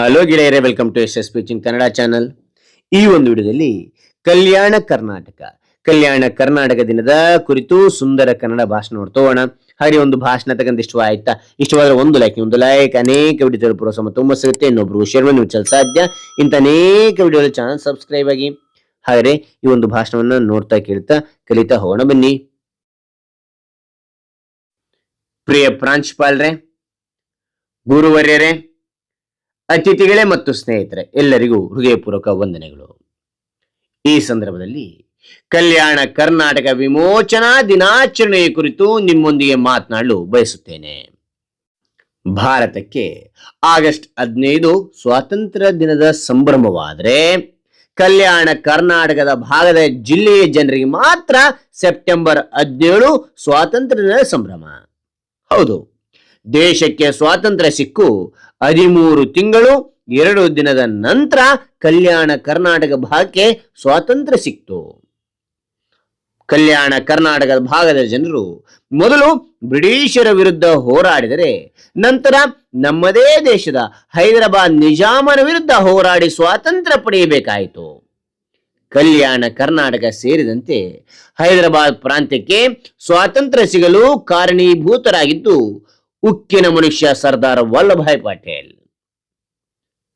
Hello ಗೆಳೆಯರೇ welcome to S S ಪಿಚಿನ್ Kannada channel ಈ ಒಂದು ವಿಡಿಯೋದಲ್ಲಿ ಕಲ್ಯಾಣ ಕರ್ನಾಟಕ ಕಲ್ಯಾಣ ಕರ್ನಾಟಕ ದಿನದ ಕುರಿತು ಸುಂದರ ಕನ್ನಡ ಭಾಷಣ ನೋಡ್ತೋಣ ಹಾಗೆ ಒಂದು ಭಾಷಣ ತಕ್ಕಂತ ಇಷ್ಟ ಆಯ್ತಾ? ಇಷ್ಟವಾದ್ರೆ ಒಂದು ಲೈಕ್ ಒಂದು ಲೈಕ್ ಅನೇಕ ವಿಡಿಯೋ ಸಮ ತುಂಬ ಸಿಗುತ್ತೆ. ಇನ್ನೊಬ್ರು ಶೇರ್ ಮಾಡಿ ಮುಚ್ಚಲು ಸಾಧ್ಯ. ಇಂಥ ಅನೇಕ ವಿಡಿಯೋ ಚಾನಲ್ ಸಬ್ಸ್ಕ್ರೈಬ್ ಆಗಿ. ಹಾಗೆ ಈ ಒಂದು ಭಾಷಣವನ್ನ ನೋಡ್ತಾ ಕೇಳ್ತಾ, ಕಲಿತಾ ಹೋಗೋಣ ಬನ್ನಿ. ಪ್ರಿಯ ಪ್ರಾಂಶುಪಾಲ್ರೆ, ಗುರುವರ್ಯರೇ ಅತಿಥಿಗಳೇ ಮತ್ತು ಸ್ನೇಹಿತರೆ, ಎಲ್ಲರಿಗೂ ಹೃದಯಪೂರ್ವಕ ವಂದನೆಗಳು. ಈ ಸಂದರ್ಭದಲ್ಲಿ ಕಲ್ಯಾಣ ಕರ್ನಾಟಕ ವಿಮೋಚನಾ ದಿನಾಚರಣೆಯ ಕುರಿತು ನಿಮ್ಮೊಂದಿಗೆ ಮಾತನಾಡಲು ಬಯಸುತ್ತೇನೆ. ಭಾರತಕ್ಕೆ ಆಗಸ್ಟ್ ಹದಿನೈದು ಸ್ವಾತಂತ್ರ್ಯ ದಿನದ ಸಂಭ್ರಮವಾದರೆ ಕಲ್ಯಾಣ ಕರ್ನಾಟಕದ ಭಾಗದ ಜಿಲ್ಲೆಯ ಜನರಿಗೆ ಮಾತ್ರ ಸೆಪ್ಟೆಂಬರ್ ಹದಿನೇಳು ಸ್ವಾತಂತ್ರ್ಯ ದಿನದ ಸಂಭ್ರಮ. ಹೌದು. ದೇಶಕ್ಕೆ ಸ್ವಾತಂತ್ರ್ಯ ಸಿಕ್ಕು. ಹದಿಮೂರು ತಿಂಗಳು, ಎರಡು ದಿನದ ನಂತರ ಕಲ್ಯಾಣ ಕರ್ನಾಟಕ ಭಾಗಕ್ಕೆ ಸ್ವಾತಂತ್ರ್ಯ ಸಿಕ್ತು. ಕಲ್ಯಾಣ ಕರ್ನಾಟಕದ ಭಾಗದ ಜನರು ಮೊದಲು ಬ್ರಿಟಿಷರ ವಿರುದ್ಧ ಹೋರಾಡಿದರೆ, ನಂತರ ನಮ್ಮದೇ ದೇಶದ ಹೈದರಾಬಾದ್ ನಿಜಾಮನ ವಿರುದ್ಧ ಹೋರಾಡಿ ಸ್ವಾತಂತ್ರ್ಯ ಪಡೆಯಬೇಕಾಯಿತು. ಕಲ್ಯಾಣ ಕರ್ನಾಟಕ ಸೇರಿದಂತೆ ಹೈದರಾಬಾದ್ ಪ್ರಾಂತ್ಯಕ್ಕೆ ಸ್ವಾತಂತ್ರ್ಯ ಸಿಗಲು ಕಾರಣೀಭೂತರಾಗಿದ್ದು ಉಕ್ಕಿನ ಮನುಷ್ಯ ಸರ್ದಾರ್ ವಲ್ಲಭಾಯ್ ಪಟೇಲ್.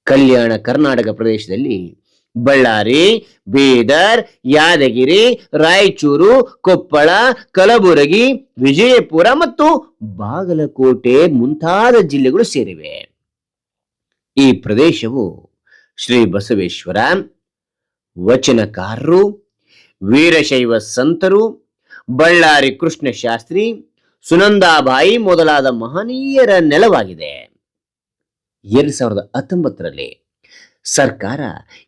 ಕಲ್ಯಾಣ ಕರ್ನಾಟಕ ಪ್ರದೇಶದಲ್ಲಿ ಬಳ್ಳಾರಿ, ಬೀದರ್, ಯಾದಗಿರಿ, ರಾಯಚೂರು, ಕೊಪ್ಪಳ, ಕಲಬುರಗಿ, ವಿಜಯಪುರ ಮತ್ತು ಬಾಗಲಕೋಟೆ ಮುಂತಾದ ಜಿಲ್ಲೆಗಳು ಸೇರಿವೆ. ಈ ಪ್ರದೇಶವು ಶ್ರೀ ಬಸವೇಶ್ವರ, ವಚನಕಾರರು, ವೀರಶೈವ ಸಂತರು, ಬಳ್ಳಾರಿ ಕೃಷ್ಣ ಶಾಸ್ತ್ರಿ ಸುನಂದಾಬಾಯಿ ಮೊದಲಾದ ಮಹನೀಯರ ನೆಲವಾಗಿದೆ. ಎರಡ್ ಸಾವಿರದ ಹತ್ತೊಂಬತ್ತರಲ್ಲಿ ಸರ್ಕಾರ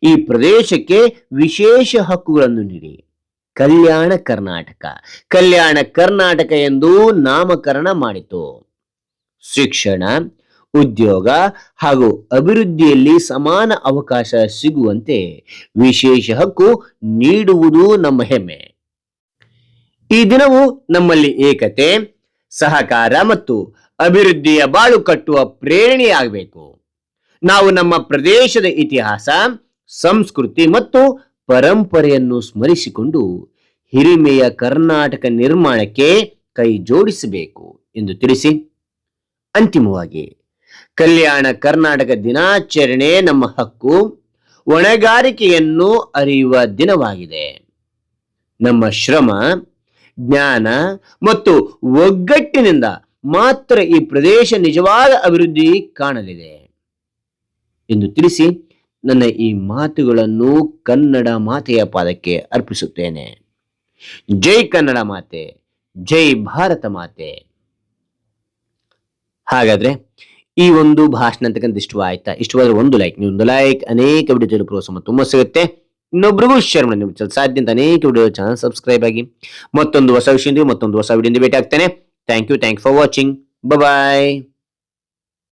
ಈ ಪ್ರದೇಶಕ್ಕೆ ವಿಶೇಷ ಹಕ್ಕುಗಳನ್ನು ನೀಡಿ. ಕಲ್ಯಾಣ ಕರ್ನಾಟಕ ಕಲ್ಯಾಣ ಕರ್ನಾಟಕ ಎಂದು ನಾಮಕರಣ ಮಾಡಿತು. ಶಿಕ್ಷಣ, ಉದ್ಯೋಗ ಹಾಗೂ ಅಭಿವೃದ್ಧಿಯಲ್ಲಿ ಸಮಾನ ಅವಕಾಶ ಸಿಗುವಂತೆ ವಿಶೇಷ ಹಕ್ಕು ನೀಡುವುದು ನಮ್ಮ ಹೆಮ್ಮೆ. ಈ ದಿನವು ನಮ್ಮಲ್ಲಿ ಏಕತೆ ಸಹಕಾರ ಮತ್ತು ಅಭಿವೃದ್ಧಿಯ ಬಾಳು ಕಟ್ಟುವ ಪ್ರೇರಣೆಯಾಗಬೇಕು. ನಾವು ನಮ್ಮ ಪ್ರದೇಶದ ಇತಿಹಾಸ, ಸಂಸ್ಕೃತಿ ಮತ್ತು ಪರಂಪರೆಯನ್ನು ಸ್ಮರಿಸಿಕೊಂಡು ಹಿರಿಮೆಯ ಕರ್ನಾಟಕ ನಿರ್ಮಾಣಕ್ಕೆ ಕೈ ಜೋಡಿಸಬೇಕು ಎಂದು ತಿಳಿಸಿ. ಅಂತಿಮವಾಗಿ, ಕಲ್ಯಾಣ ಕರ್ನಾಟಕ ದಿನಾಚರಣೆ ನಮ್ಮ ಹಕ್ಕು, ಹೊಣೆಗಾರಿಕೆಯನ್ನು ಅರಿಯುವ ದಿನವಾಗಿದೆ. ನಮ್ಮ ಶ್ರಮ ಜ್ಞಾನ ಮತ್ತು ಒಗ್ಗಟ್ಟಿನಿಂದ ಮಾತ್ರ ಈ ಪ್ರದೇಶ ನಿಜವಾದ ಅಭಿವೃದ್ಧಿ ಕಾಣಲಿದೆ. ಎಂದು ತಿಳಿಸಿ ನನ್ನ ಈ ಮಾತುಗಳನ್ನು ಕನ್ನಡ ಮಾತೆಯ ಪಾದಕ್ಕೆ ಅರ್ಪಿಸುತ್ತೇನೆ. ಜೈ ಕನ್ನಡ ಮಾತೆ, ಜೈ ಭಾರತ ಮಾತೆ. ಹಾಗಾದ್ರೆ ಈ ಒಂದು ಭಾಷಣ ಅಂತಕ್ಕಂಥ ಇಷ್ಟವಾಯ್ತಾ? ಇಷ್ಟವಾದ್ರೆ ಒಂದು ಲೈಕ್ ನೀವು ಒಂದು ಲೈಕ್ ಅನೇಕ ವಿಡಿಯೋ ಪ್ರೋತ್ಸಾಹ ತುಂಬ ಸಿಗುತ್ತೆ. ಇನ್ನೊಬ್ರಿಗೂ ಶೇರ್ ಮಾಡಿ ನಿಮ್ಗೆ ಸಾಧ್ಯ ಅಂತ ಅನೇಕ ವಿಡಿಯೋ ಚಾನಲ್ ಸಬ್ಸ್ಕ್ರೈಬ್ ಆಗಿ ಮತ್ತೊಂದು ಹೊಸ ವಿಷಯದಿಂದ ಮತ್ತೊಂದು ಹೊಸ ವಿಡಿಯೋದಿಂದ ಭೇಟಿ ಆಗ್ತೇನೆ thank you thank for watching bye